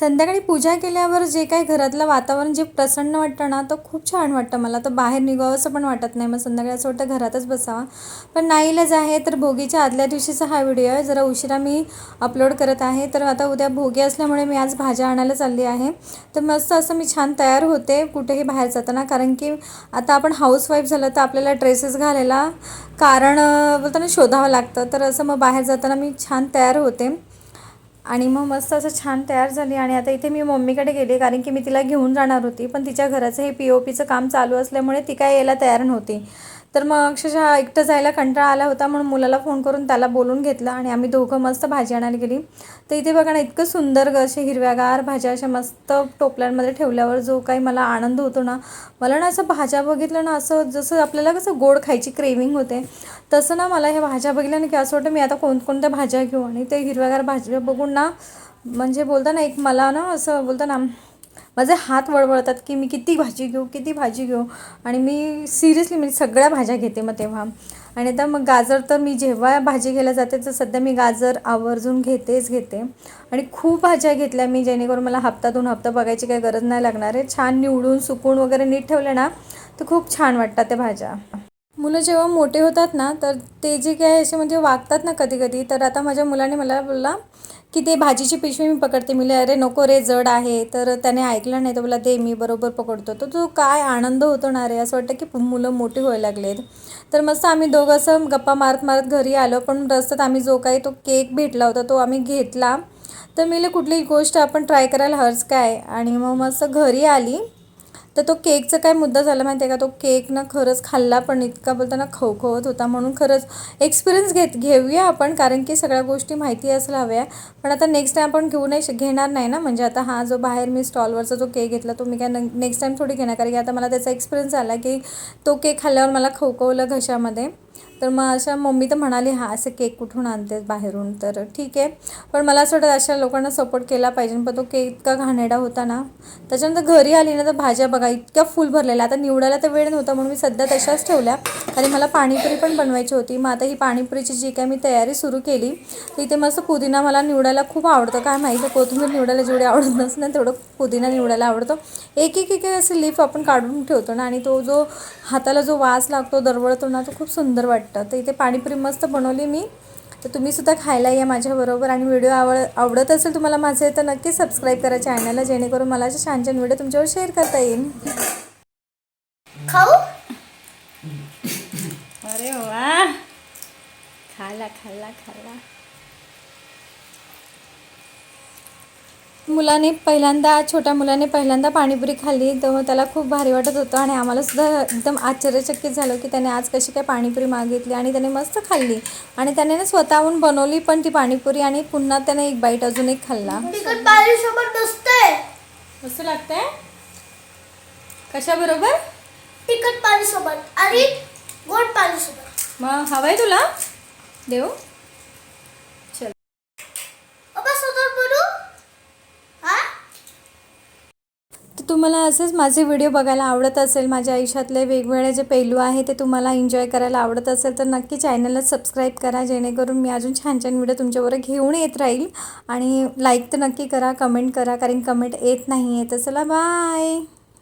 संध्याकाळी पूजा केल्यावर जे काही घरातलं वातावरण जे प्रसन्न वाटतं ना तो खूप छान वाटतं मला. तर बाहेर निघावंसं पण वाटत नाही. मग संध्याकाळी असं वाटतं घरातच बसावा. पण नाईलाज आहे तर भोगीच्या आदल्या दिवशीचा हा व्हिडिओ आहे. जरा उशिरा मी अपलोड करत आहे. तर आता उद्या भोगी असल्यामुळे मी आज भाज्या आणायला चालली आहे. तर मस्त असं मी छान तयार होते कुठेही बाहेर जाताना. कारण की आता आपण हाऊसवाईफ झालं तर आपल्याला ड्रेसेस घालायला कारण बोलताना शोधावं लागतं. तर असं मग बाहेर जाताना मी छान तयार होते. आणि मग मस्त असं छान तयार झाली आणि आता इथे मी मम्मीकडे गेले कारण की मी तिला घेऊन जाणार होती पण तिच्या घराचं हे पी ओ पीचं काम चालू असल्यामुळे ती काय यायला तयार नव्हती. तर मग अक्षरशः एकटं जायला कंटाळा आला होता म्हणून मुलाला फोन करून त्याला बोलून घेतलं आणि आम्ही दोघं मस्त भाजी आणायला गेली. तर इथे बघा ना इतकं सुंदर ग असे हिरव्यागार भाज्या अशा मस्त टोपल्यांमध्ये ठेवल्यावर जो काही मला आनंद होतो ना मला ना असं भाज्या बघितलं ना असं जसं आपल्याला कसं गोड खायची क्रेविंग होते तसं ना मला ह्या भाज्या बघितल्या ना की असं वाटतं मी आता कोणकोणत्या भाज्या घेऊ. आणि ते हिरव्यागार भाज्या बघून ना म्हणजे बोलता ना एक मला ना असं बोलता ना माझे हात वळवळतात की मी किती भाजी घेऊ किती भाजी घेऊ. आणि मी सिरियसली मी सगळ्या भाज्या घेते मग तेव्हा. आणि आता मग गाजर तर मी जेव्हा भाजी घ्यायला जाते तर सध्या मी गाजर आवर्जून घेतेच घेते. आणि खूप भाज्या घेतल्या मी जेणेकरून मला हप्ता दोन हप्ता बघायची काही गरज नाही लागणार आहे. छान निवडून सुकून वगैरे नीट ठेवलं ना तर खूप छान वाटतात त्या भाज्या. मुलं जेव्हा मोठे होतात ना तर ते जे काय असे म्हणजे वागतात ना कधी कधी तर आता माझ्या मुलाने मला बोलला की ते भाजीची पिशवी मी पकडते. मी अरे नको रे जड आहे. तर त्याने ऐकलं नाही तर बोला दे मी बरोबर पकडतो. तर तो काय आनंद होतो ना रे असं वाटतं की मुलं मोठी व्हायला लागलेत. तर मस्त आम्ही दोघं असं गप्पा मारत मारत घरी आलो पण रस्त्यात आम्ही जो काही तो केक भेटला होता तो आम्ही घेतला. तर मी कुठलीही गोष्ट आपण ट्राय करायला हर्ज काय? आणि मग मस्त घरी आली. तर तो केकचा काय मुद्दा झाला माहिती आहे का? तो केक ना खरंच खाल्ला पण इतका बोलताना खवखवत होता म्हणून खरंच एक्सपिरियन्स घेत घेऊया आपण कारण की सगळ्या गोष्टी माहिती असल्या हव्या पण आता नेक्स्ट टाईम आपण घेऊ नाही श- घेणार नाही ना? म्हणजे आता हा जो बाहेर मी स्टॉलवरचा जो केक घेतला तो मी काय नेक्स्ट टाईम थोडी घेणार. कारण की आता मला त्याचा एक्सपिरियन्स आला की तो केक खाल्ल्यावर मला खवखवलं घशामध्ये. तर मग अशा मम्मी तर म्हणाली हा असं केक कुठून आणतेस बाहेरून? तर ठीक आहे. पण मला असं वाटतं अशा लोकांना सपोर्ट केला पाहिजे. पण तो केक इतका घाणेरडा होता ना त्याच्यानंतर घरी आली ना तर भाज्या बघा इतक्या फुल भरलेल्या. आता निवडायला तर वेळ नव्हता म्हणून मी सध्या तशाच ठेवल्या. आणि मला पाणीपुरी पण बनवायची होती. मग आता ही पाणीपुरीची जी काय मी तयारी सुरू केली तर इथे मस्त पुदिना मला निवडायला खूप आवडतं. काय माहिती कोथिंबीर निवडायला जेवढी आवडत नसतं ना तेवढं पुदिना निवडायला आवडतो. एक एक एक असे लीफ आपण काढून ठेवतो ना आणि तो जो हाताला जो वास लागतो दरवळतो ना तो खूप सुंदर वाटतो. तर इथे पाणीपुरी मस्त बनवली मी. तर तुम्ही सुद्धा खायला या माझ्याबरोबर आणि व्हिडिओ आवड आवडत असेल तुम्हाला माझे तर नक्की सबस्क्राईब करा चॅनलला जेणेकरून मला असे छान छान व्हिडिओ तुमच्यावर शेअर करता येईल खाऊ? अरे वा. खाला खाला खाला. मुलाने पहिल्यांदा छोट्या मुलाने पहिल्यांदा पाणीपुरी खाल्ली तर त्याला खूप भारी वाटत होतं आणि आम्हाला सुद्धा एकदम आश्चर्यचकित झालं की त्याने आज कशी काय पाणीपुरी मागितली आणि त्याने मस्त खाल्ली. आणि त्याने ना स्वतःहून बनवली पण ती पाणीपुरी आणि पुन्हा त्याने एक बाईट अजून एक खाल्ला. तिकट पाणी सोबत नसतंय मस्त लागतंय? कशाबरोबर? तिकट पाणी सोबत आणि गोड पाणी सोबत मग हवंय तुला? देऊ चल अबा सोबत बनू हा तर तुम्हाला असंच माझे व्हिडिओ बघायला आवडत असेल माझ्या आयुष्यातले वेगवेगळे जे पैलू आहे ते तुम्हाला एन्जॉय करायला आवडत असेल तर नक्की चॅनलला सबस्क्राईब करा जेणेकरून मी अजून छान छान व्हिडिओ तुमच्याबरोबर घेऊन येत राहील. आणि लाईक तर नक्की करा कमेंट करा कारण कमेंट येत नाही आहे तर चला बाय